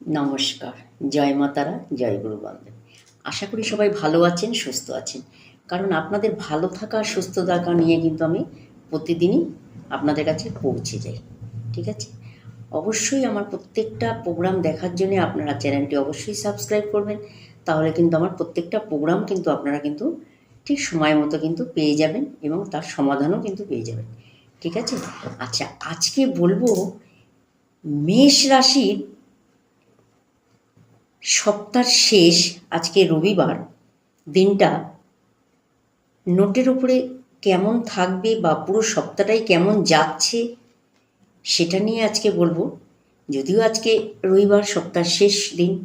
নমস্কার, জয় মাতারা, জয় গুরু বান্ধব আশা করি সবাই ভালো আছেন, সুস্থ আছেন। কারণ আপনাদের ভালো থাকা, সুস্থ থাকা নিয়ে কিন্তু আমি প্রতিদিনই আপনাদের কাছে পৌঁছে যাই, ঠিক আছে? অবশ্যই আমার প্রত্যেকটা প্রোগ্রাম দেখার জন্য আপনারা চ্যানেলটি অবশ্যই সাবস্ক্রাইব করবেন, তাহলে কিন্তু আমার প্রত্যেকটা প্রোগ্রাম কিন্তু আপনারা কিন্তু ঠিক সময় মতো কিন্তু পেয়ে যাবেন এবং তার সমাধানও কিন্তু পেয়ে যাবেন, ঠিক আছে? আচ্ছা আজকে বলব মেষ রাশির সপ্তাহ শেষ আজকে রবিবার দিনটা নোটের উপরে কেমন থাকবে বা পুরো সপ্তাহটাই কেমন যাচ্ছে সেটা নিয়ে আজকে বলব। যদিও আজকে রবিবার সপ্তাহ শেষ দিন,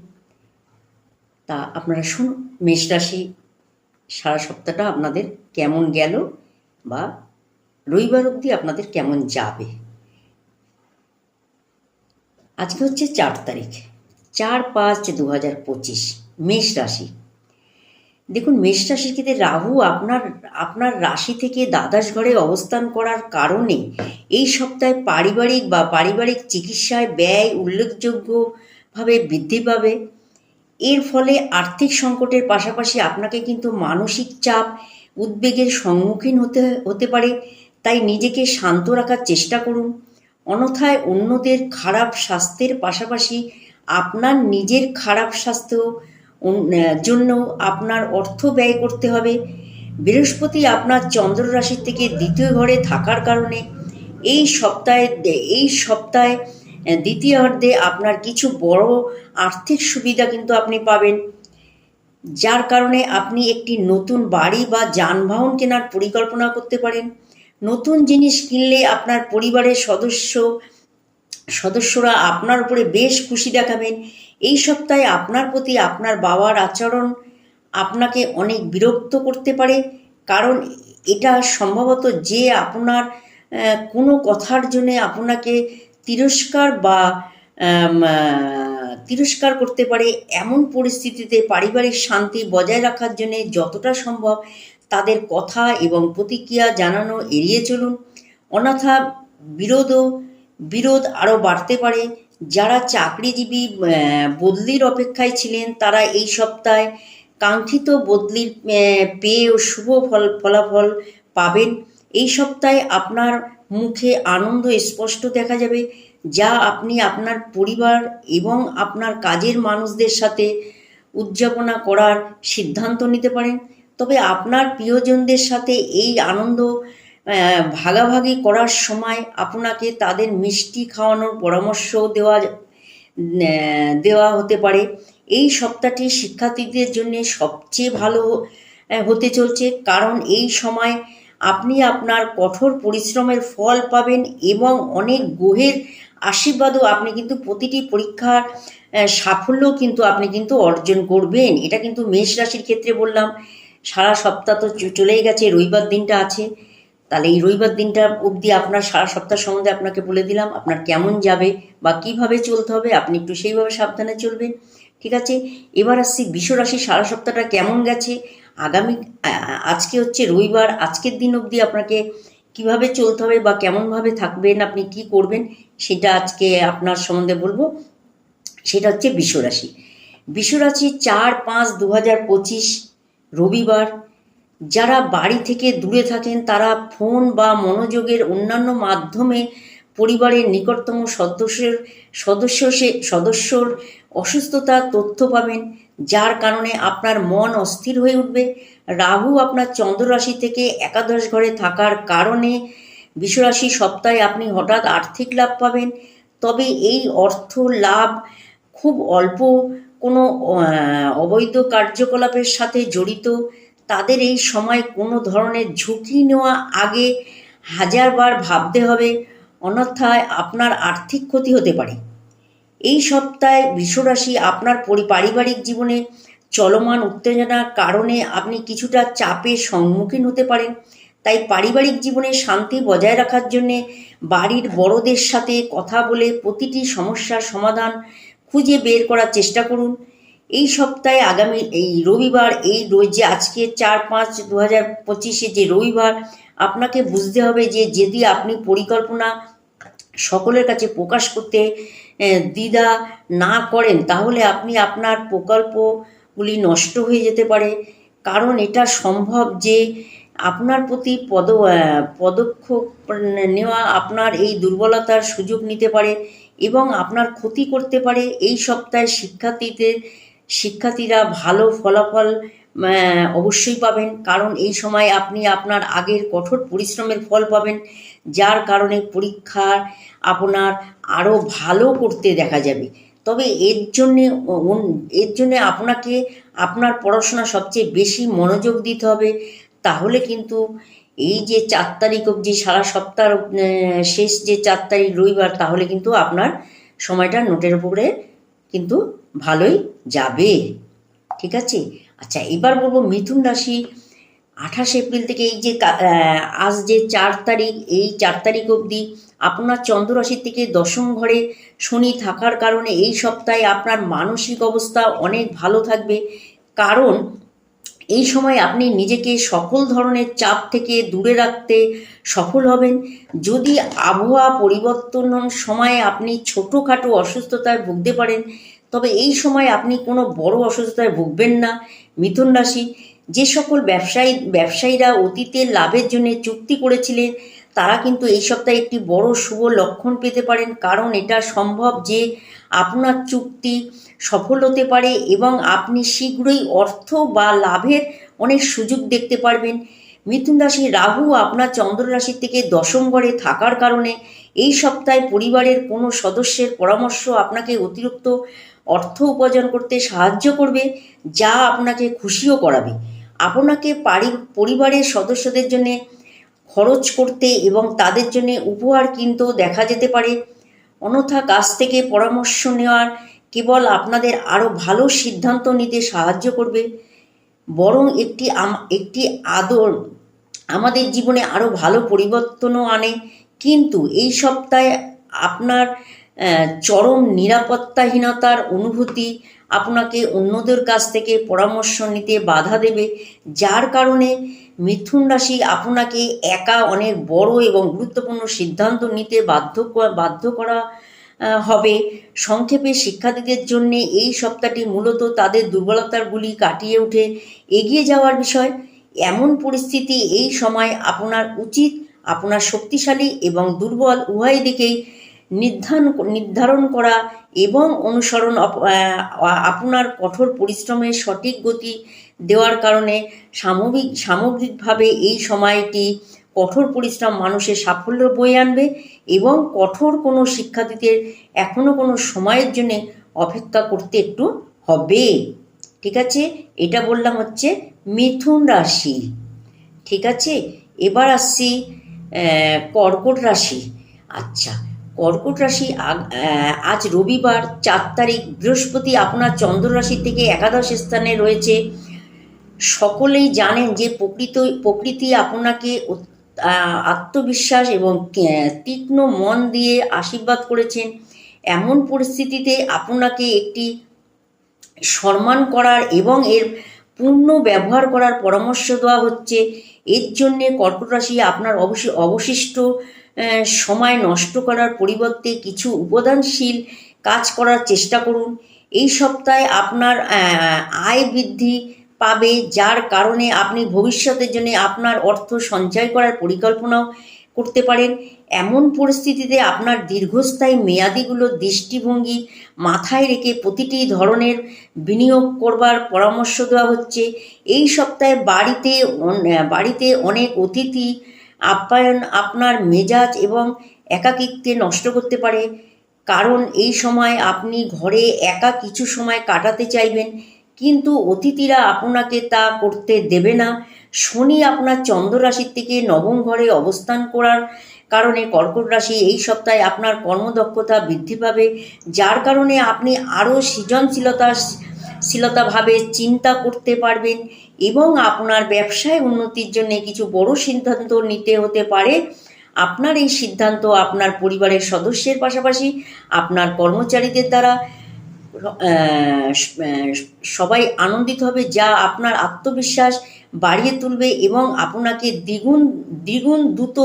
তা আপনারা শুনুন মেষ রাশি সারা সপ্তাহটা আপনাদের কেমন গেল বা রবিবার অবধি আপনাদের কেমন যাবে। আজকে হচ্ছে চার তারিখ। চার পাঁচ দু হাজার পঁচিশ, মেষ রাশি। দেখুন, মেষ রাশির ক্ষেত্রে রাহু আপনার আপনার রাশি থেকে দ্বাদশ ঘরে অবস্থান করার কারণে এই সপ্তাহে পারিবারিক বা পারিবারিক চিকিৎসায় ব্যয় উল্লেখযোগ্যভাবে বৃদ্ধি পাবে। এর ফলে আর্থিক সংকটের পাশাপাশি আপনাকে কিন্তু মানসিক চাপ, উদ্বেগের সম্মুখীন হতে হতে পারে। তাই নিজেকে শান্ত রাখার চেষ্টা করুন। অন্যথায় অন্যদের খারাপ স্বাস্থ্যের পাশাপাশি আপনার নিজের খারাপ স্বাস্থ্য জন্য আপনার অর্থ ব্যয় করতে হবে। বৃহস্পতি আপনার চন্দ্র রাশির থেকে দ্বিতীয় ঘরে থাকার কারণে এই সপ্তাহে এই সপ্তাহে দ্বিতীয়ার্ধে আপনার কিছু বড় আর্থিক সুবিধা কিন্তু আপনি পাবেন। যার কারণে আপনি একটি নতুন বাড়ি বা যানবাহন কেনার পরিকল্পনা করতে পারেন। নতুন জিনিস কিনলে আপনার পরিবারের সদস্য সদস্যরা আপনার উপরে বেশ খুশি দেখাবেন। এই সপ্তাহে আপনার প্রতি আপনার বাবার আচরণ আপনাকে অনেক বিরক্ত করতে পারে, কারণ এটা সম্ভবত যে আপনার কোনো কথার জন্যে আপনাকে তিরস্কার বা তিরস্কার করতে পারে, এমন পরিস্থিতিতে পারিবারিক শান্তি বজায় রাখার জন্যে যতটা সম্ভব তাদের কথা এবং প্রতিক্রিয়া জানানো এড়িয়ে চলুন। অনাথা, বিরোধও বিরোধ আরও বাড়তে পারে। যারা চাকরিজীবী বদলির অপেক্ষায় ছিলেন, তারা এই সপ্তাহে কাঙ্ক্ষিত বদলির পেয়ে ও শুভ ফল, ফলাফল পাবেন। এই সপ্তাহে আপনার মুখে আনন্দ, স্পষ্ট দেখা যাবে, যা আপনি আপনার পরিবার এবং আপনার কাজের মানুষদের সাথে উদযাপনা করার সিদ্ধান্ত নিতে পারেন। তবে আপনার প্রিয়জনদের সাথে এই আনন্দ ভাগাভাগি করার সময় আপনাকে তাদের মিষ্টি খাওয়ানোর পরামর্শ দেওয়া দেওয়া হতে পারে। এই সপ্তাহটি শিক্ষার্থীদের জন্য সবচেয়ে ভালো হতে চলছে। কারণ এই সময় আপনি আপনার কঠোর পরিশ্রমের ফল পাবেন এবং অনেক গ্রহের আশীর্বাদও আপনি কিন্তু প্রতিটি পরীক্ষার সাফল্য কিন্তু আপনি কিন্তু অর্জন করবেন। এটা কিন্তু মেষ রাশির ক্ষেত্রে বললাম। সারা সপ্তাহ তো চলেই গেছে, রবিবার দিনটা আছে। তাহলে এই রবিবার দিনটা অবধি আপনার সারা সপ্তাহ সম্বন্ধে আপনাকে বলে দিলাম আপনার কেমন যাবে বা কীভাবে চলতে হবে, আপনি একটু সেইভাবে সাবধানে চলবেন। ঠিক আছে? এবার আসছি বিশ্বরাশি সারা সপ্তাহটা কেমন গেছে? আগামী আজকে হচ্ছে রবিবার, আজকের দিন অবধি আপনাকে কীভাবে চলতে হবে বা কেমনভাবে থাকবেন, আপনি কি করবেন সেটা আজকে আপনার সম্বন্ধে বলব। সেটা হচ্ছে বিশ্বরাশি বিশ্বরাশি চার পাঁচ দু হাজার পঁচিশ রবিবার যারা বাড়ি থেকে দূরে থাকেন, তারা ফোন বা মনোযোগের অন্যান্য মাধ্যমে পরিবারের নিকটতম সদস্যের, সদস্য সে, সদস্যর অসুস্থতার তথ্য পাবেন, যার কারণে আপনার মন অস্থির হয়ে উঠবে। রাহু আপনার চন্দ্ররাশি থেকে একাদশ ঘরে থাকার কারণে বিশ্বরাশি সপ্তাহে আপনি হঠাৎ আর্থিক লাভ পাবেন। তবে এই অর্থ লাভ খুব অল্প, কোনো অবৈধ কার্যকলাপের সাথে জড়িত। তাদের এই সময় কোনো ধরনের ঝুঁকি নেওয়া আগে হাজারবার ভাবতে হবে, অন্যথায় আপনার আর্থিক ক্ষতি হতে পারে। এই সপ্তাহে বৃষরাশি আপনার পারিবারিক জীবনে চলমান উত্তেজনার কারণে আপনি কিছুটা চাপের সম্মুখীন হতে পারেন। তাই পারিবারিক জীবনে শান্তি বজায় রাখার জন্যে বাড়ির বড়দের সাথে কথা বলে প্রতিটি সমস্যার সমাধান খুঁজে বের করার চেষ্টা করুন। এই সপ্তাহে আগামী, এই রবিবার, এই রোজ যে আজকে চার পাঁচ দু হাজার পঁচিশে যে রবিবার, আপনাকে বুঝতে হবে যে যদি আপনি পরিকল্পনা সকলের কাছে প্রকাশ করতে দ্বিধা না করেন, তাহলে আপনি আপনার প্রকল্পগুলি নষ্ট হয়ে যেতে পারে। কারণ এটা সম্ভব যে আপনার প্রতি পদ পদক্ষেপ নেওয়া আপনার এই দুর্বলতার সুযোগ নিতে পারে এবং আপনার ক্ষতি করতে পারে। এই সপ্তাহে শিক্ষার্থীদের শিক্ষার্থীরা ভালো ফলাফল অবশ্যই পাবেন। কারণ এই সময় আপনি আপনার আগের কঠোর পরিশ্রমের ফল পাবেন, যার কারণে পরীক্ষার আপনার আরও ভালো করতে দেখা যাবে। তবে এর জন্যে এর জন্যে আপনাকে আপনার পড়াশোনা সবচেয়ে বেশি মনোযোগ দিতে হবে। তাহলে কিন্তু এই যে চার তারিখ অবধি, সারা সপ্তাহ শেষ যে চার তারিখ রবিবার, তাহলে কিন্তু আপনার সময়টা নোটের উপরে কিন্তু ভালোই যাবে। ঠিক আছে? আচ্ছা এবার বলব মিথুন রাশি। আঠাশ এপ্রিল থেকে এই যে আজ যে চার তারিখ, এই চার তারিখ অবধি আপনার চন্দ্ররাশির থেকে দশম ঘরে শনি থাকার কারণে এই সপ্তাহে আপনার মানসিক অবস্থা অনেক ভালো থাকবে। কারণ এই সময় আপনি নিজেকে সকল ধরনের চাপ থেকে দূরে রাখতে সফল হবেন। যদি আবহাওয়া পরিবর্তন সময়ে আপনি ছোটোখাটো অসুস্থতায় ভুগতে পারেন, তবে এই সময় আপনি কোনো বড় অসুস্থতায় ভুগবেন না। মিথুন রাশি, যে সকল ব্যবসায়ী ব্যবসায়ীরা অতীতে লাভের জন্য চুক্তি করেছিলেন তারা কিন্তু এই সপ্তাহে একটি বড় শুভ লক্ষণ পেতে পারেন। কারণ এটা সম্ভব যে আপনার চুক্তি সফল হতে পারে এবং আপনি শীঘ্রই অর্থ বা লাভের অনেক সুযোগ দেখতে পারবেন। মিথুন রাশি রাহু আপনার চন্দ্র রাশি থেকে দশম ঘরে থাকার কারণে এই সপ্তাহে পরিবারের কোনো সদস্যের পরামর্শ আপনাকে অতিরিক্ত অর্থ উপার্জন করতে সাহায্য করবে, যা আপনাকে খুশিও করাবে। আপনাকে পারি, পরিবারের সদস্যদের জন্য খরচ করতে এবং তাদের জন্য উপহার কিনতেও দেখা যেতে পারে। অন্যথা কাছ থেকে পরামর্শ নেওয়ার কেবল আপনাদের আরও ভালো সিদ্ধান্ত নিতে সাহায্য করবে। বরং একটি একটি আদর আমাদের জীবনে আরও ভালো পরিবর্তনও আনে। কিন্তু এই সপ্তাহে আপনার চরম নিরাপত্তাহীনতার অনুভূতি আপনাকে অন্যদের কাছ থেকে পরামর্শ নিতে বাধা দেবে, যার কারণে মিথুন রাশি আপনাকে একা অনেক বড় এবং গুরুত্বপূর্ণ সিদ্ধান্ত নিতে বাধ্য বাধ্য করা হবে। সংক্ষেপে শিক্ষার্থীদের জন্য এই সপ্তাহটি মূলত তাদের দুর্বলতারগুলি কাটিয়ে উঠে এগিয়ে যাওয়ার বিষয়। এমন পরিস্থিতি এই সময় আপনার উচিত আপনার শক্তিশালী এবং দুর্বল উভয় দিকেই নির্ধারণ নির্ধারণ করা এবং অনুসরণ আপনার কঠোর পরিশ্রমের সঠিক গতি দেওয়ার কারণে সামগ্রিক, সামগ্রিকভাবে এই সময়টি কঠোর পরিশ্রম মানুষের সাফল্য বয়ে আনবে এবং কঠোর কোনো শিক্ষার্থীদের এখনও কোনো সময়ের জন্যে অপেক্ষা করতে একটু হবে। ঠিক আছে? এটা বললাম হচ্ছে মিথুন রাশি। ঠিক আছে? এবার আসছি কর্কট রাশি। আচ্ছা কর্কট রাশি আজ রবিবার চার তারিখ, বৃহস্পতি আপনার চন্দ্র রাশি থেকে একাদশ স্থানে রয়েছে। সকলেই জানেন যে প্রকৃত, প্রকৃতি আপনাকে আত্মবিশ্বাস এবং তীক্ষ্ণ মন দিয়ে আশীর্বাদ করেছেন। এমন পরিস্থিতিতে আপনাকে একটি সম্মান করার এবং এর পূর্ণ ব্যবহার করার পরামর্শ দেওয়া হচ্ছে। এর জন্যে কর্কট রাশি আপনার অবশ্য অবশিষ্ট সময় নষ্ট করার পরিবর্তে কিছু উপাদানশীল কাজ করার চেষ্টা করুন। এই সপ্তাহে আপনার আয় বৃদ্ধি পাবে, যার কারণে আপনি ভবিষ্যতের জন্য আপনার অর্থ সঞ্চয় করার পরিকল্পনাও করতে পারেন। এমন পরিস্থিতিতে আপনার দীর্ঘস্থায়ী মেয়াদিগুলোর দৃষ্টিভঙ্গি মাথায় রেখে প্রতিটি ধরনের বিনিয়োগ করবার পরামর্শ দেওয়া হচ্ছে। এই সপ্তাহে বাড়িতে বাড়িতে অনেক অতিথি আপ্যায়ন আপনার মেজাজ এবং একাকিত্বে নষ্ট করতে পারে। কারণ এই সময় আপনি ঘরে একা কিছু সময় কাটাতে চাইবেন। কিন্তু অতিথিরা আপনাকে তা করতে দেবে না। শনি আপনার চন্দ্র রাশির থেকে নবম ঘরে অবস্থান করার কারণে কর্কট রাশি এই সপ্তাহে আপনার কর্মদক্ষতা বৃদ্ধি পাবে, যার কারণে আপনি আরও সৃজনশীলতা শীলতাভাবে চিন্তা করতে পারবেন এবং আপনার ব্যবসায় উন্নতির জন্য কিছু বড় সিদ্ধান্ত নিতে হতে পারে। আপনার এই সিদ্ধান্ত আপনার পরিবারের সদস্যের পাশাপাশি আপনার কর্মচারীদের দ্বারা সবাই আনন্দিত হবে, যা আপনার আত্মবিশ্বাস বাড়িয়ে তুলবে এবং আপনাকে দ্বিগুণ দ্বিগুণ দ্রুত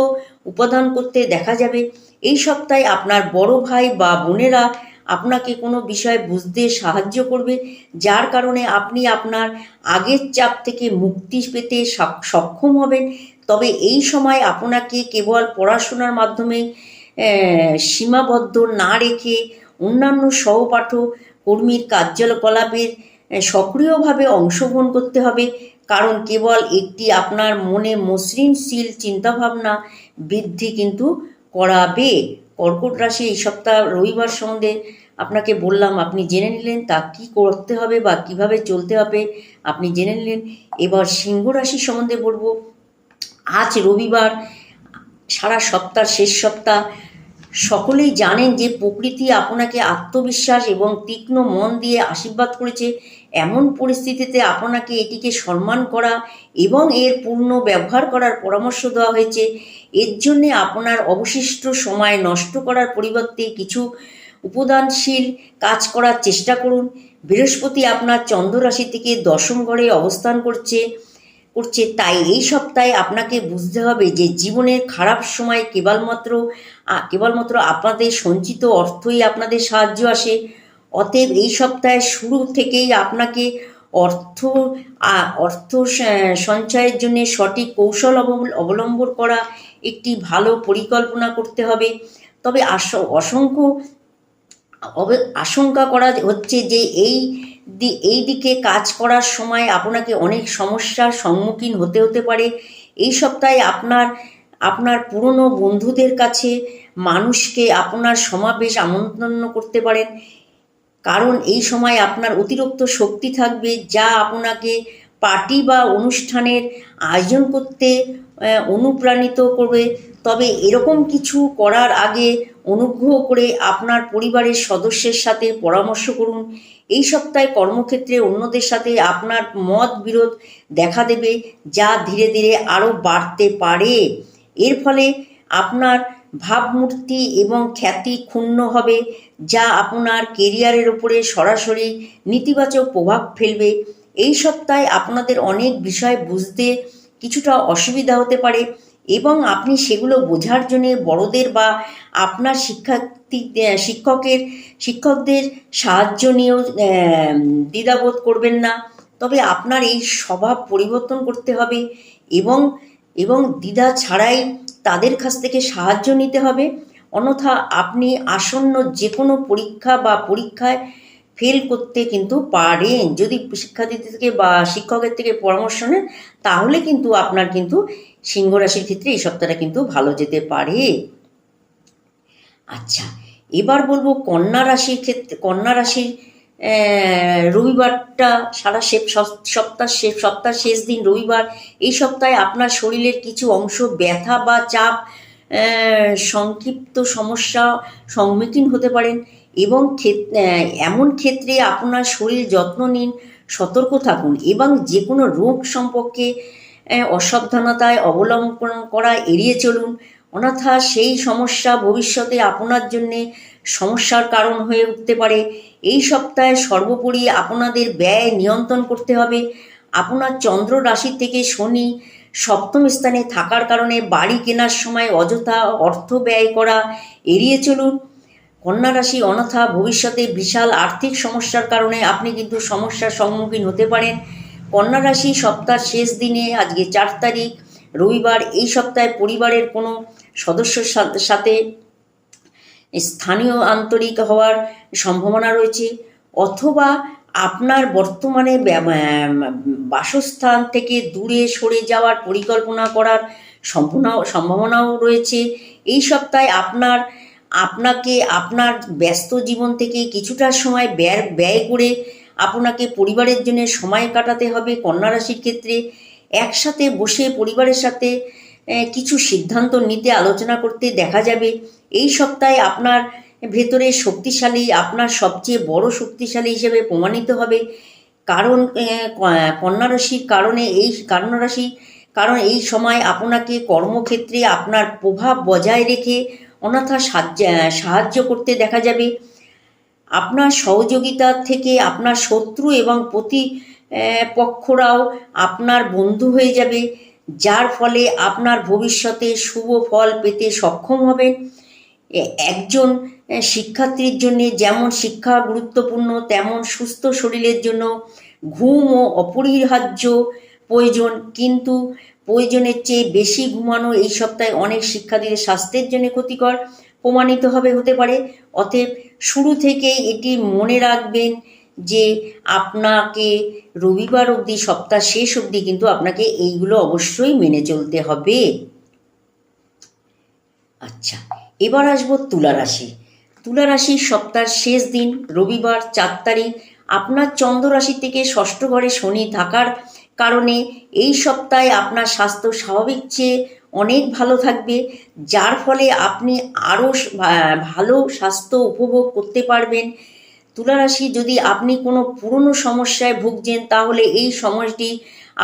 উপাদান করতে দেখা যাবে। এই সপ্তাহে আপনার বড় ভাই বা বোনেরা আপনাকে কোনো বিষয় বুঝতে সাহায্য করবে, যার কারণে আপনি আপনার আগের চাপ থেকে মুক্তি পেতে সক্ষম হবেন। তবে এই সময় আপনাকে কেবল পড়াশোনার মাধ্যমে সীমাবদ্ধ না রেখে অন্যান্য সহপাঠ কর্মীর কার্যকলাপের সক্রিয়ভাবে অংশগ্রহণ করতে হবে। কারণ কেবল একটি আপনার মনে মসৃণশীল চিন্তাভাবনা বৃদ্ধি কিন্তু করাবে। কর্কট রাশি এই সপ্তাহ রবিবার সম্বন্ধে আপনাকে বললাম, আপনি জেনে নিলেন তা কি করতে হবে বা কীভাবে চলতে হবে আপনি জেনে নিলেন। এবার সিংহ রাশি সম্বন্ধে বলব, আজ রবিবার, সারা সপ্তাহ, শেষ সপ্তাহ সকলেই জানেন যে প্রকৃতি আপনাকে আত্মবিশ্বাস এবং তীক্ষ্ণ মন দিয়ে আশীর্বাদ করেছে। এমন পরিস্থিতিতে আপনাকে এটিকে সম্মান করা এবং এর পূর্ণ ব্যবহার করার পরামর্শ দেওয়া হয়েছে। এর জন্যে আপনার অবশিষ্ট সময় নষ্ট করার পরিবর্তে কিছু উপাদানশীল কাজ করার চেষ্টা করুন। বৃহস্পতি আপনার চন্দ্র রাশি থেকে দশম ঘরে অবস্থান করছে। করছে, তাই এই সপ্তাহে আপনাকে বুঝতে হবে যে জীবনের খারাপ সময় কেবলমাত্র কেবলমাত্র আপনাদের সঞ্চিত অর্থই আপনাদের সাহায্য আসে। অতএব এই সপ্তাহে শুরু থেকেই আপনাকে অর্থ অর্থ সঞ্চয়ের জন্য সঠিক কৌশল অবল- অবলম্বন করা একটি ভালো পরিকল্পনা করতে হবে। তবে আস- অসংখ্য আশঙ্কা করা হচ্ছে যে এই দি- এই দিকে কাজ করার সময় আপনাকে অনেক সমস্যার সম্মুখীন হতে হতে পারে। এই সপ্তাহে আপনার আপনার পুরনো বন্ধুদের কাছে মানুষকে আপনার সমাবেশ আমন্ত্রণ করতে পারেন। কারণ এই সময় আপনার অতিরিক্ত শক্তি থাকবে, যা আপনাকে পার্টি বা অনুষ্ঠানের আয়োজন করতে অনুপ্রাণিত করবে। তবে এরকম কিছু করার আগে অনুগ্রহ করে আপনার পরিবারের সদস্যের সাথে পরামর্শ করুন। এই সপ্তাহে কর্মক্ষেত্রে অন্যদের সাথে আপনার মত বিরোধ দেখা দেবে যা ধীরে ধীরে আরও বাড়তে পারে। এর ফলে আপনার ভাবমূর্তি এবং খ্যাতি ক্ষুণ্ণ হবে, যা আপনার কেরিয়ারের ওপরে সরাসরি নেতিবাচক প্রভাব ফেলবে। এই সপ্তাহে আপনাদের অনেক বিষয় বুঝতে কিছুটা অসুবিধা হতে পারে। এবং আপনি সেগুলো বোঝার জন্য বড়দের বা আপনার শিক্ষার্থী শিক্ষকের, শিক্ষকদের সাহায্য নিয়েও দ্বিধাবোধ করবেন না। তবে আপনার এই স্বভাব পরিবর্তন করতে হবে এবং এবং দ্বিধা ছাড়াই তাদের কাছ থেকে সাহায্য নিতে হবে। অন্যথা আপনি আসন্ন যে কোনো পরীক্ষা বা পরীক্ষায় ফেল করতে কিন্তু পারেন। যদি শিক্ষার্থী থেকে বা শিক্ষকের থেকে পরামর্শ নেন, তাহলে কিন্তু আপনার কিন্তু সিংহ রাশির ক্ষেত্রে এই সপ্তাহটা কিন্তু ভালো যেতে পারে। আচ্ছা এবার বলব কন্যা রাশির ক্ষেত্রে, কন্যা রাশির রবিবারটা সারা শেষ সপ্তাহ শেষ সপ্তাহ শেষ দিন রবিবার, এই সপ্তাহে আপনার শরীরের কিছু অংশ ব্যথা বা চাপ সংক্ষিপ্ত সমস্যা সম্মুখীন হতে পারেন। এবং এমন ক্ষেত্রে আপনার শরীর যত্ন নিন, সতর্ক থাকুন এবং যে কোনো রোগ সম্পর্কে অসাবধানতায় অবলম্বন করা এড়িয়ে চলুন। অন্যথা সেই সমস্যা ভবিষ্যতে আপনার জন্যে সমস্যার কারণ হয়ে উঠতে পারে। এই সপ্তাহে সর্বোপরি আপনাদের ব্যয় নিয়ন্ত্রণ করতে হবে। আপনার চন্দ্র রাশি থেকে শনি সপ্তম স্থানে থাকার কারণে বাড়ি কেনার সময় অযথা অর্থ ব্যয় করা এড়িয়ে চলুন। কন্যা রাশি অন্যথা ভবিষ্যতে বিশাল আর্থিক সমস্যার কারণে আপনি কিন্তু সমস্যার সম্মুখীন হতে পারেন। কন্যা রাশি সপ্তাহ শেষ দিনে, আজকে চার তারিখ, রবিবার এই সপ্তাহে পরিবারের কোনো সদস্যর সাথে- সাথে স্থানীয় আন্তরিক হওয়ার সম্ভাবনা রয়েছে অথবা আপনার বর্তমানে বাসস্থান থেকে দূরে সরে যাওয়ার পরিকল্পনা করার সম্ভাবনা সম্ভাবনাও রয়েছে। এই সপ্তাহে আপনার আপনাকে, আপনার ব্যস্ত জীবন থেকে কিছুটা সময় ব্যয় ব্যয় করে আপনাকে পরিবারের জন্য সময় কাটাতে হবে কন্যা রাশির ক্ষেত্রে। একসাথে বসে পরিবারের সাথে কিছু সিদ্ধান্ত নিতে, আলোচনা করতে দেখা যাবে। এই সপ্তাহে আপনার ভেতরে শক্তিশালী, আপনার সবচেয়ে বড় শক্তিশালী হিসেবে প্রমাণিত হবে। কারণ কন্যা রাশির কারণে এই কন্যা রাশি, কারণ এই সময় আপনাকে কর্মক্ষেত্রে আপনার প্রভাব বজায় রেখে অন্যথা সাহায্য- করতে দেখা যাবে। আপনার সহযোগিতা থেকে আপনার শত্রু এবং প্রতি পক্ষরাও আপনার বন্ধু হয়ে যাবে, যার ফলে আপনার ভবিষ্যতে শুভ ফল পেতে সক্ষম হবেন। এ- একজন শিক্ষার্থীর জন্য যেমন শিক্ষা গুরুত্বপূর্ণ, তেমন সুস্থ শরীরের জন্য ঘুম ও অপরিহার্য প্রয়োজন। কিন্তু প্রয়োজনের চেয়ে বেশি ঘুমানো এই সপ্তাহে অনেক শিক্ষার্থীদের স্বাস্থ্যের জন্য ক্ষতিকর প্রমাণিত হবে, হতে পারে। অতএব শুরু থেকেই এটি মনে রাখবেন যে আপনাকে রবিবার অবধি, সপ্তাহ শেষ অবধি কিন্তু আপনাকে এইগুলো অবশ্যই মেনে চলতে হবে। আচ্ছা এবার আসব তুলা রাশি। তুলা রাশির সপ্তাহের শেষ দিন, রবিবার চার তারিখ। আপনার চন্দ্র রাশি থেকে ষষ্ঠ ঘরে শনি থাকার কারণে এই সপ্তাহে আপনার স্বাস্থ্য স্বাভাবিক চেয়ে অনেক ভালো থাকবে, যার ফলে আপনি আরও ভালো স্বাস্থ্য উপভোগ করতে পারবেন। তুলা রাশি যদি আপনি কোনো পুরনো সমস্যায় ভুগছেন, তাহলে এই সময়টি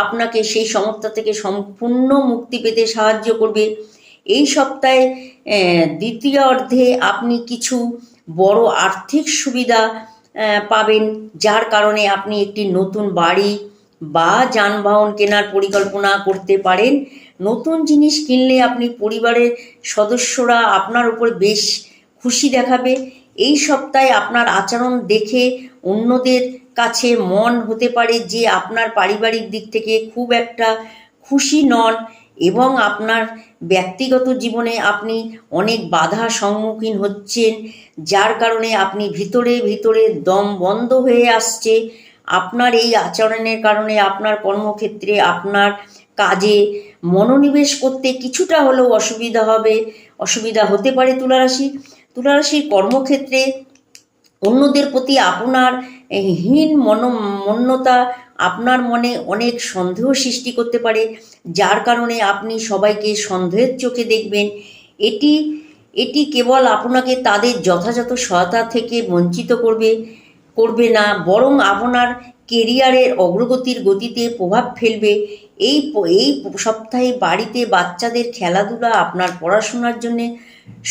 আপনাকে সেই সমস্যা থেকে সম্পূর্ণ মুক্তি পেতে সাহায্য করবে। এই সপ্তাহে দ্বিতীয় অর্ধে আপনি কিছু বড় আর্থিক সুবিধা পাবেন, যার কারণে আপনি একটি নতুন বাড়ি বা যানবাহন কেনার পরিকল্পনা করতে পারেন। নতুন জিনিস কিনলে আপনি পরিবারের সদস্যরা আপনার উপর বেশ খুশি দেখাবে। এই সপ্তাহে আপনার আচরণ দেখে অন্যদের কাছে মন হতে পারে যে আপনার পারিবারিক দিক থেকে খুব একটা খুশি নন এবং আপনার ব্যক্তিগত জীবনে আপনি অনেক বাধা সম্মুখীন হচ্ছেন, যার কারণে আপনি ভিতরে ভিতরে দম বন্ধ হয়ে আসছে। আপনার এই আচরণের কারণে, আপনার কর্মক্ষেত্রে, আপনার কাজে মনোনিবেশ করতে কিছুটা হলেও অসুবিধা হবে, অসুবিধা হতে পারে তুলারাশি। তুলারাশির কর্মক্ষেত্রে অন্যদের প্রতি আপনার হীন মন, মন্যতা আপনার মনে অনেক সন্দেহ সৃষ্টি করতে পারে, যার কারণে আপনি সবাইকে সন্দেহের চোখে দেখবেন। এটি এটি কেবল আপনাকে তাদের যথাযথ সহায়তা থেকে বঞ্চিত করবে। করবে না, বরং আপনার কেরিয়ারের অগ্রগতির গতিতে প্রভাব ফেলবে। এই এই সপ্তাহে বাড়িতে বাচ্চাদের খেলাধুলা আপনার পড়াশোনার জন্যে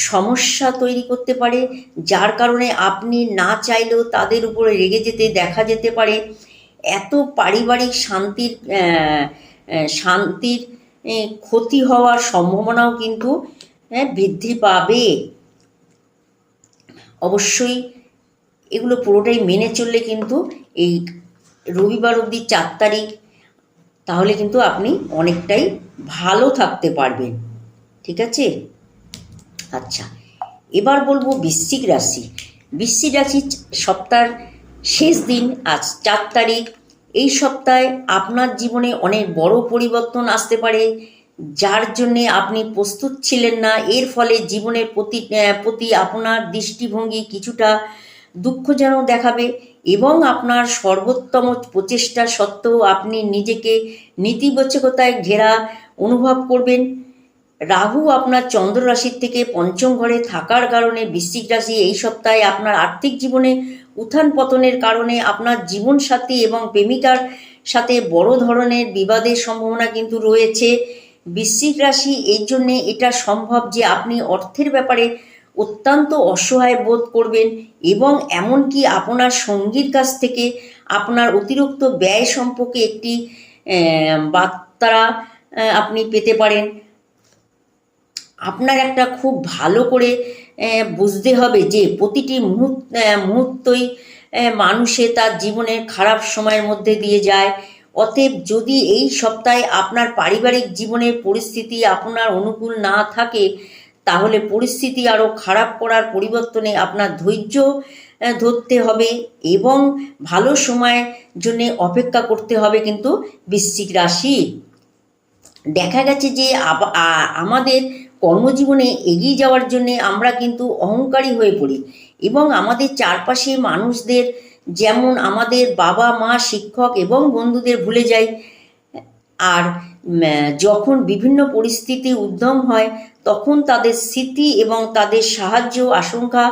সমস্যা তৈরি করতে পারে, যার কারণে আপনি না চাইলেও তাদের উপরে রেগে যেতে, দেখা যেতে পারে। এত পারিবারিক শান্তির শান্তির ক্ষতি হওয়ার সম্ভাবনাও কিন্তু বৃদ্ধি পাবে। অবশ্যই এগুলো পুরোটাই মেনে চললে কিন্তু এই রবিবার অবধি চার তারিখ, তাহলে কিন্তু আপনি অনেকটাই ভালো থাকতে পারবেন। ঠিক আছে? আচ্ছা এবার বলব বৃশ্চিক রাশি। বৃশ্চিক রাশি সপ্তাহের শেষ দিন, আজ চার তারিখ। এই সপ্তাহে আপনার জীবনে অনেক বড় পরিবর্তন আসতে পারে, যার জন্যে আপনি প্রস্তুত ছিলেন না। এর ফলে জীবনের প্রতি প্রতি আপনার দৃষ্টিভঙ্গি কিছুটা দুঃখজনক দেখাবে এবং আপনার সর্বোত্তম প্রচেষ্টা সত্ত্বেও আপনি নিজেকে নীতিবাচকতায় ঘেরা অনুভব করবেন। রাহু আপনার চন্দ্র রাশির থেকে পঞ্চম ঘরে থাকার কারণে বৃশ্চিক রাশি এই সপ্তাহে আপনার আর্থিক জীবনে উত্থান পতনের কারণে আপনার জীবনসাথী এবং প্রেমিকার সাথে বড় ধরনের বিবাদের সম্ভাবনা কিন্তু রয়েছে। বৃশ্চিক রাশি এই জন্যে এটা সম্ভব যে আপনি অর্থের ব্যাপারে অত্যন্ত অসহায় বোধ করবেন এবং এমনকি আপনার সঙ্গীর কাছ থেকে আপনার অতিরিক্ত ব্যয় সম্পর্কে একটি বার্তা আপনি পেতে পারেন। আপনার একটা খুব ভালো করে বুঝতে হবে যে প্রতিটি মুহূর্ত মুহূর্তই মানুষে তার জীবনের খারাপ সময়ের মধ্যে দিয়ে যায়। অতএব যদি এই সপ্তাহে আপনার পারিবারিক জীবনের পরিস্থিতি আপনার অনুকূল না থাকে তাহলে পরিস্থিতি আরও খারাপ করার পরিবর্তনে আপনার ধৈর্য ধরতে হবে এবং ভালো সময়ের জন্য অপেক্ষা করতে হবে কিন্তু বৃশ্চিক রাশি। দেখা গেছে যে আমাদের কর্মজীবনে এগিয়ে যাওয়ার জন্যে আমরা কিন্তু অহংকারী হয়ে পড়ি এবং আমাদের চারপাশে মানুষদের যেমন আমাদের বাবা মা শিক্ষক এবং বন্ধুদের ভুলে যাই। আর যখন বিভিন্ন পরিস্থিতি উদ্যম হয়, তখন তাদের স্মৃতি এবং তাদের সাহায্য আশঙ্কা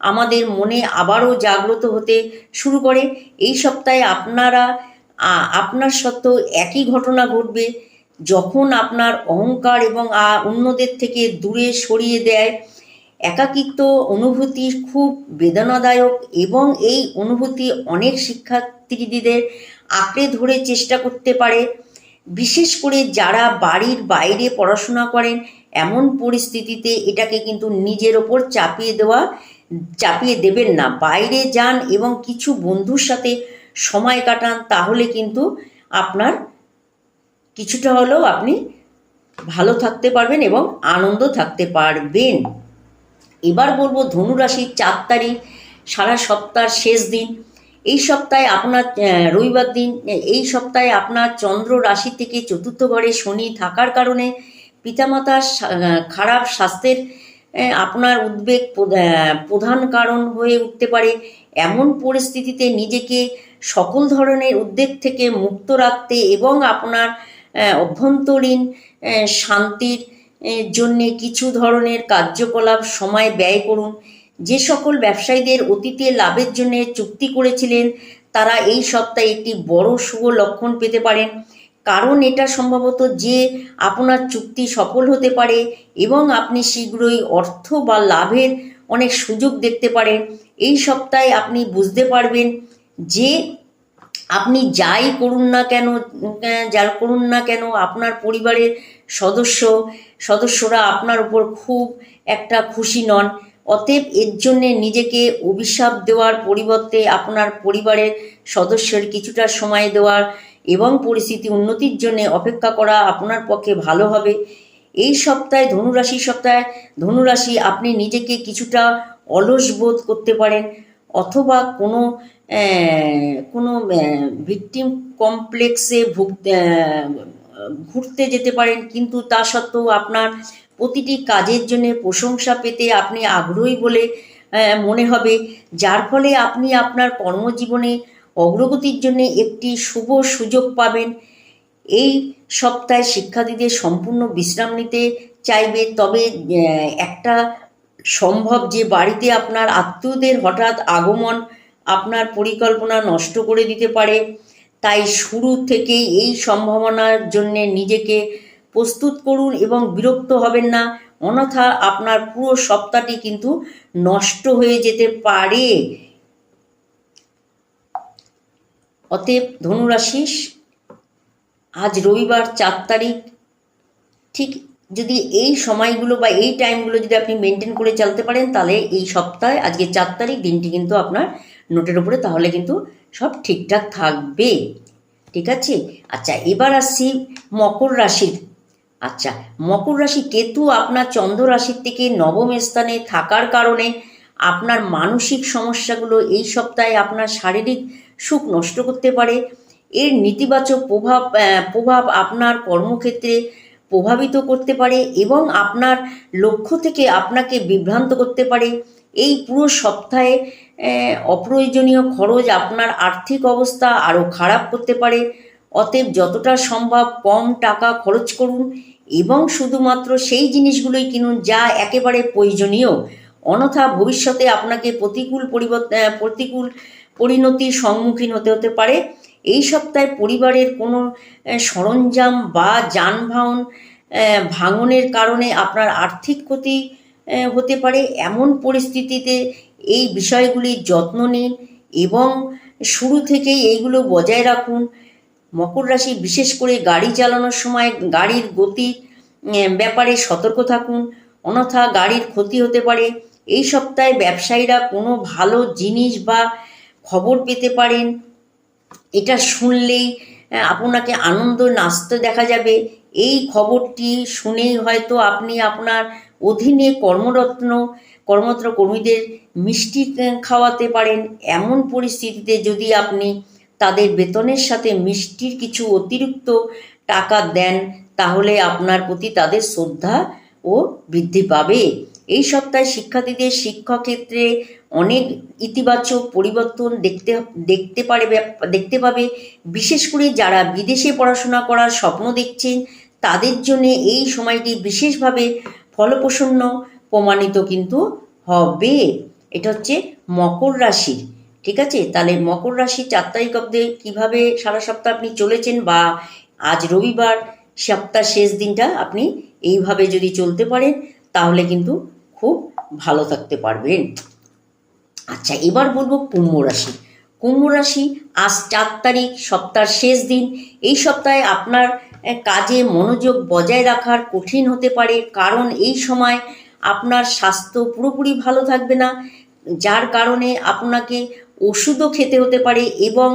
আমাদের মনে আবারও জাগ্রত হতে শুরু করে। এই সপ্তাহে আপনারা আপনার সত্ত্বেও একই ঘটনা ঘটবে। যখন আপনার অহংকার এবং অন্যদের থেকে দূরে সরিয়ে দেয়, একাকিত্ব অনুভূতি খুব বেদনাদায়ক এবং এই অনুভূতি অনেক শিক্ষার্থীদের আঁকড়ে ধরে চেষ্টা করতে পারে। বিশেষ করে যারা বাড়ির বাইরে পড়াশোনা করেন, এমন পরিস্থিতিতে এটাকে কিন্তু নিজের ওপর চাপিয়ে দেওয়া, চাপিয়ে দেবেন না। বাইরে যান এবং কিছু বন্ধুর সাথে সময় কাটান, তাহলে কিন্তু আপনার কিছুটা হলেও আপনি ভালো থাকতে পারবেন এবং আনন্দ থাকতে পারবেন। এবার বলব, ধনুরাশির চার তারিখ, সারা সপ্তাহের শেষ দিন। এই সপ্তাহে আপনার রবিবার দিন, এই সপ্তাহে আপনার চন্দ্র রাশি থেকে চতুর্থ ঘরে শনি থাকার কারণে পিতামাতার খারাপ স্বাস্থ্যের আপনার উদ্বেগ প্রধা- প্রধান কারণ হয়ে উঠতে পারে। এমন পরিস্থিতিতে নিজেকে সকল ধরনের উদ্বেগ থেকে মুক্ত রাখতে এবং আপনার অভ্যন্তরীণ শান্তির জন্যে কিছু ধরনের কার্যকলাপ সময় ব্যয় করুন। যে সকল ব্যবসায়ীদের অতীতে লাভের জন্য চুক্তি করেছিলেন, তারা এই সপ্তাহে একটি বড় শুভ লক্ষণ পেতে পারেন। কারণ এটা সম্ভবত যে আপনার চুক্তি সফল হতে পারে এবং আপনি শীঘ্রই অর্থ বা লাভের অনেক সুযোগ দেখতে পারেন। এই সপ্তাহে আপনি বুঝতে পারবেন যে আপনি যাই করুন না কেন যা করুন না কেন, আপনার পরিবারের সদস্য, সদস্যরা আপনার উপর খুব একটা খুশি নন। অতএব এর জন্যে নিজেকে অভিশাপ দেওয়ার পরিবর্তে আপনার পরিবারের সদস্যের কিছুটা সময় দেওয়ার এবং পরিস্থিতি উন্নতির জন্য অপেক্ষা করা আপনার পক্ষে ভালো হবে। এই সপ্তাহে, ধনুরাশি সপ্তাহে, ধনুরাশি আপনি নিজেকে কিছুটা অলস বোধ করতে পারেন অথবা কোনো কোনো ভিকটিম কমপ্লেক্সে ভুগতে ঘুরতে যেতে পারেন। কিন্তু তা সত্ত্বেও আপনার প্রতিটি কাজের জন্য প্রশংসা পেতে আপনি আগ্রহী বলে মনে হবে। যার ফলে আপনি আপনার কর্মজীবনে অগ্রগতির জন্য একটি শুভ সুযোগ পাবেন। এই সপ্তাহে শিক্ষার্থীদের সম্পূর্ণ বিশ্রাম নিতে চাইবে। তবে একটা সম্ভব যে বাড়িতে আপনার আত্মীয়দের হঠাৎ আগমন আপনার পরিকল্পনা নষ্ট করে দিতে পারে। তাই শুরু থেকেই এই সম্ভাবনার জন্যে নিজেকে প্রস্তুত করুন এবং বিরক্ত হবেন না। অন্যথা আপনার পুরো সপ্তাহটি কিন্তু নষ্ট হয়ে যেতে পারে। অতএব ধনুরাশি আজ রবিবার চার তারিখ, ঠিক যদি এই সময়গুলো বা এই টাইমগুলো যদি আপনি মেনটেন করে চলতে পারেন, তাহলে এই সপ্তাহে, আজকে চার তারিখ, দিনটি কিন্তু আপনার নোটের উপরে, তাহলে কিন্তু সব ঠিকঠাক থাকবে। ঠিক আছে? আচ্ছা এবার আসছি মকর রাশির আচ্ছা মকর রাশি কেতু আপনার চন্দ্র রাশির থেকে নবম স্থানে থাকার কারণে আপনার মানসিক সমস্যাগুলো এই সপ্তাহে আপনার শারীরিক সুখ নষ্ট করতে পারে। এর নেতিবাচক প্রভাব প্রভাব আপনার কর্মক্ষেত্রে প্রভাবিত করতে পারে এবং আপনার লক্ষ্য থেকে আপনাকে বিভ্রান্ত করতে পারে। এই পুরো সপ্তাহে অপ্রয়োজনীয় খরচ আপনার আর্থিক অবস্থা আরও খারাপ করতে পারে। অতএব যতটা সম্ভব কম টাকা খরচ করুন এবং শুধুমাত্র সেই জিনিসগুলোই কিনুন যা একেবারে প্রয়োজনীয়। অন্যথা ভবিষ্যতে আপনাকে প্রতিকূল পরিবর্তন প্রতিকূল পরিণতির সম্মুখীন হতে হতে পারে। এই সপ্তাহে পরিবারের কোনো সরঞ্জাম বা যানবাহন ভাঙনের কারণে আপনার আর্থিক ক্ষতি হতে পারে। এমন পরিস্থিতিতে এই বিষয়গুলির যত্ন নিন এবং শুরু থেকেই এইগুলো বজায় রাখুন। মকর রাশি, বিশেষ করে গাড়ি চালানোর সময় গাড়ির গতি ব্যাপারে সতর্ক থাকুন। অন্যথা গাড়ির ক্ষতি হতে পারে। এই সপ্তাহে ব্যবসায়ীরা কোনো ভালো জিনিস বা খবর পেতে পারেন। এটা শুনলেই আপনাকে আনন্দ নাচতে দেখা যাবে। এই খবরটি শুনেই হয়তো আপনি আপনার অধীনে কর্মরত্ন কর্মরত কর্মীদের মিষ্টি খাওয়াতে পারেন। এমন পরিস্থিতিতে যদি আপনি তাদের বেতনের সাথে মিষ্টির কিছু অতিরিক্ত টাকা দেন, তাহলে আপনার প্রতি তাদের শ্রদ্ধা ও বৃদ্ধি পাবে। এই সপ্তাহে শিক্ষার্থীদের শিক্ষাক্ষেত্রে অনেক ইতিবাচক পরিবর্তন দেখতে দেখতে পারে, দেখতে পাবে। বিশেষ করে যারা বিদেশে পড়াশোনা করার স্বপ্ন দেখছেন, তাদের জন্য এই সময়টি বিশেষভাবে ফলপ্রসন্ন প্রমাণিত কিন্তু হবে। এটা হচ্ছে মকর রাশির ঠিক আছে? তাহলে মকর রাশি চার তারিখ অব্দে কীভাবে সারা সপ্তাহ আপনি চলেছেন বা আজ রবিবার সপ্তাহ শেষ দিনটা আপনি এইভাবে যদি চলতে পারেন, তাহলে কিন্তু খুব ভালো থাকতে পারবেন। আচ্ছা এবার বলব কুম্ভ রাশি। কুম্ভ রাশি আজ চার তারিখ, সপ্তাহের শেষ দিন। এই সপ্তাহে আপনার কাজে মনোযোগ বজায় রাখার কঠিন হতে পারে, কারণ এই সময় আপনার স্বাস্থ্য পুরোপুরি ভালো থাকবে না, যার কারণে আপনাকে ওষুধও খেতে হতে পারে এবং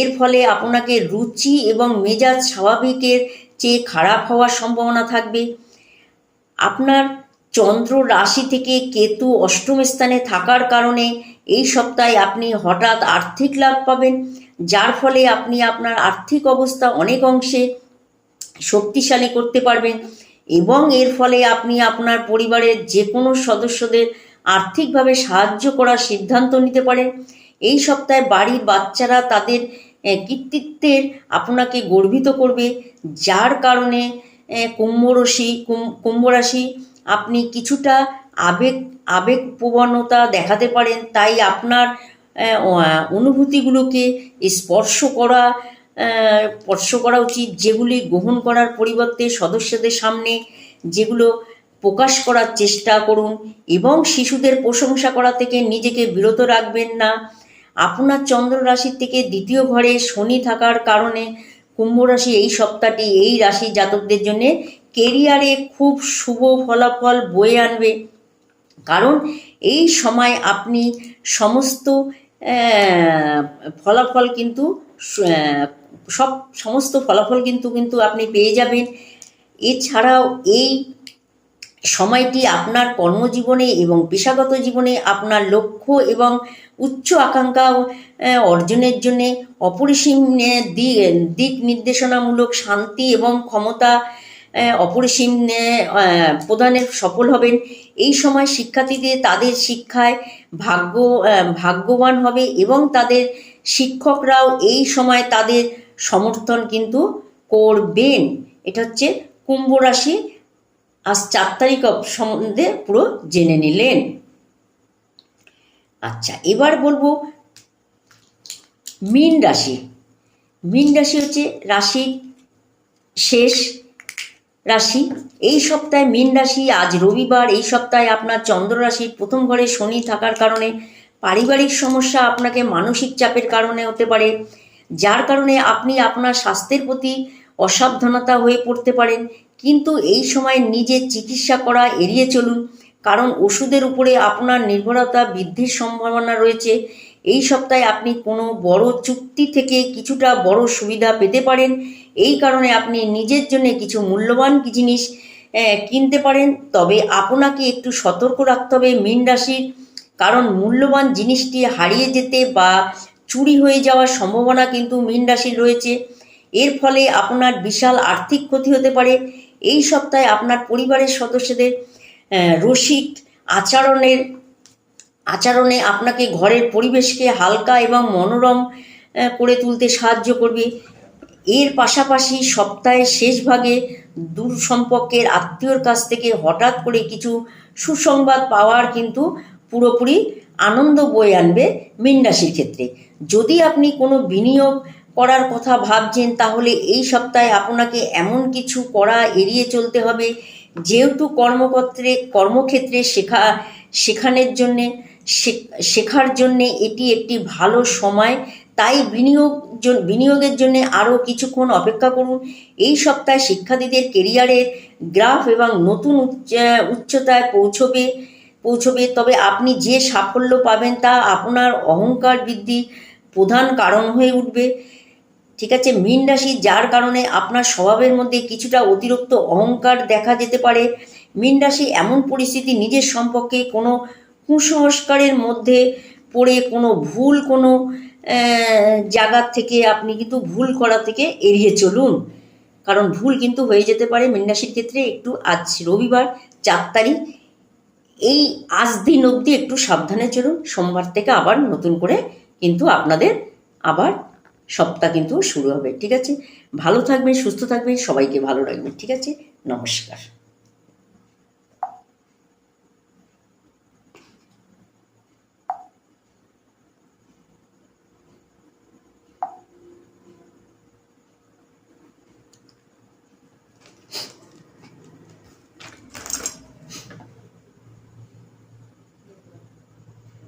এর ফলে আপনাকে রুচি এবং মেজাজ স্বাভাবিকের চেয়ে খারাপ হওয়ার সম্ভাবনা থাকবে। আপনার চন্দ্র রাশি থেকে কেতু অষ্টম স্থানে থাকার কারণে এই সপ্তাহে আপনি হঠাৎ আর্থিক লাভ পাবেন, যার ফলে আপনি আপনার আর্থিক অবস্থা অনেক অংশে শক্তিশালী করতে পারবেন এবং এর ফলে আপনি আপনার পরিবারের যে কোনো সদস্যদের আর্থিকভাবে সাহায্য করার সিদ্ধান্ত নিতে পারেন। এই সপ্তাহে বাড়ির বাচ্চারা তাদের কৃতিত্বের আপনাকে গর্বিত করবে। যার কারণে আহ, কুম্ভ কুম- কুম্ভ রাশি আপনি কিছুটা আবেগ আবেগপ্রবণতা দেখাতে পারেন। তাই আপনার অনুভূতিগুলোকে স্পর্শ করা স্পর্শ করা উচিত। যেগুলি গ্রহণ করার পরিবর্তে সদস্যদের সামনে যেগুলো প্রকাশ করার চেষ্টা করুন এবং শিশুদের প্রশংসা করা থেকে নিজেকে বিরত রাখবেন না। আপনার চন্দ্র রাশির থেকে দ্বিতীয় ঘরে শনি থাকার কারণে কুম্ভ রাশি এই সপ্তাহটি এই রাশি জাতকদের জন্য কেরিয়ারে খুব শুভ ফলাফল বয়ে আনবে। কারণ এই সময় আপনি সমস্ত ফলাফল কিন্তু সব সমস্ত ফলাফল কিন্তু কিন্তু আপনি পেয়ে যাবেন। এছাড়াও এই সময়টি আপনার কর্মজীবনে এবং পেশাগত জীবনে আপনার লক্ষ্য এবং উচ্চ আকাঙ্ক্ষা অর্জনের জন্য অপরিসীম দিক নির্দেশনামূলক শান্তি এবং ক্ষমতা অপরিসীম প্রদানের সফল হবেন। এই সময় শিক্ষার্থীদের তাদের শিক্ষায় ভাগ্য ভাগ্যবান হবে এবং তাদের শিক্ষকরাও এই সময় তাদের সমর্থন কিন্তু করবেন। এটা হচ্ছে কুম্ভ রাশি আজ চার তারিখ সম্বন্ধে পুরো জেনে নিলেন। আচ্ছা এবার বলব মীন রাশি। মীন রাশি হচ্ছে রাশির শেষ রাশি। এই সপ্তাহে মীন রাশি, আজ রবিবার, এই সপ্তাহে আপনার চন্দ্র রাশির প্রথম ঘরে শনি থাকার কারণে পারিবারিক সমস্যা আপনাকে মানসিক চাপের কারণে হতে পারে, যার কারণে আপনি আপনার স্বাস্থ্যের প্রতি অসাবধানতা হয়ে পড়তে পারেন কিন্তু এই সময় নিজের চিকিৎসা করা এড়িয়ে চলুন, কারণ ওষুধের উপরে আপনার নির্ভরতা বৃদ্ধির সম্ভাবনা রয়েছে। এই সপ্তাহে আপনি কোনো বড় চুক্তি থেকে কিছুটা বড় সুবিধা পেতে পারেন। এই কারণে আপনি নিজের জন্য কিছু মূল্যবান জিনিস কিনতে পারেন। তবে আপনাকে একটু সতর্ক রাখতে হবে মীন রাশির, কারণ মূল্যবান জিনিসটি হারিয়ে যেতে বা চুরি হয়ে যাওয়ার সম্ভাবনা কিন্তু মীন রাশির রয়েছে। এর ফলে আপনার বিশাল আর্থিক ক্ষতি হতে পারে। এই সপ্তাহে আপনার পরিবারের সদস্যদের রসিক আচরণের, আচরণে আপনাকে ঘরের পরিবেশকে হালকা এবং মনোরম করে তুলতে সাহায্য করবে। এর পাশাপাশি সপ্তাহের শেষ ভাগে দূর সম্পর্কের আত্মীয়র কাছ থেকে হঠাৎ করে কিছু সুসংবাদ পাওয়ার কিন্তু পুরোপুরি আনন্দ বয়ে আনবে মীন রাশির ক্ষেত্রে। যদি আপনি কোনো বিনিয়োগ করার কথা ভাবছেন, তাহলে এই সপ্তাহে আপনাকে এমন কিছু করা এড়িয়ে চলতে হবে। যেহেতু কর্মক্ষেত্রে কর্মক্ষেত্রে শেখা, শেখানোর জন্যে শেখার জন্যে এটি একটি ভালো সময়, তাই বিনিয়োগ বিনিয়োগের জন্য আরও কিছুক্ষণ অপেক্ষা করুন। এই সপ্তাহে শিক্ষার্থীদের কেরিয়ারের গ্রাফ এবং নতুন উচ্চ- উচ্চতায় পৌঁছবে পৌঁছবে। তবে আপনি যে সাফল্য পাবেন তা আপনার অহংকার বৃদ্ধি প্রধান কারণ হয়ে উঠবে। ঠিক আছে? মীন রাশি, যার কারণে আপনার স্বভাবের মধ্যে কিছুটা অতিরিক্ত অহংকার দেখা যেতে পারে। মীন রাশি এমন পরিস্থিতি নিজের সম্পর্কে কোনো কুসংস্কারের মধ্যে পড়ে, কোনো ভুল, কোনো জায়গার থেকে আপনি কিন্তু ভুল করা থেকে এড়িয়ে চলুন। কারণ ভুল কিন্তু হয়ে যেতে পারে মীন রাশির ক্ষেত্রে। একটু আজ রবিবার, চার তারিখ। এই আজ দিন অবধি একটু সাবধানে চলুন। সোমবার থেকে আবার নতুন করে কিন্তু আপনাদের আবার সপ্তাহ কিন্তু শুরু হবে, ঠিক আছে? ভালো থাকবেন, সুস্থ থাকবেন, সবাইকে ভালো রাখবেন, ঠিক আছে? নমস্কার।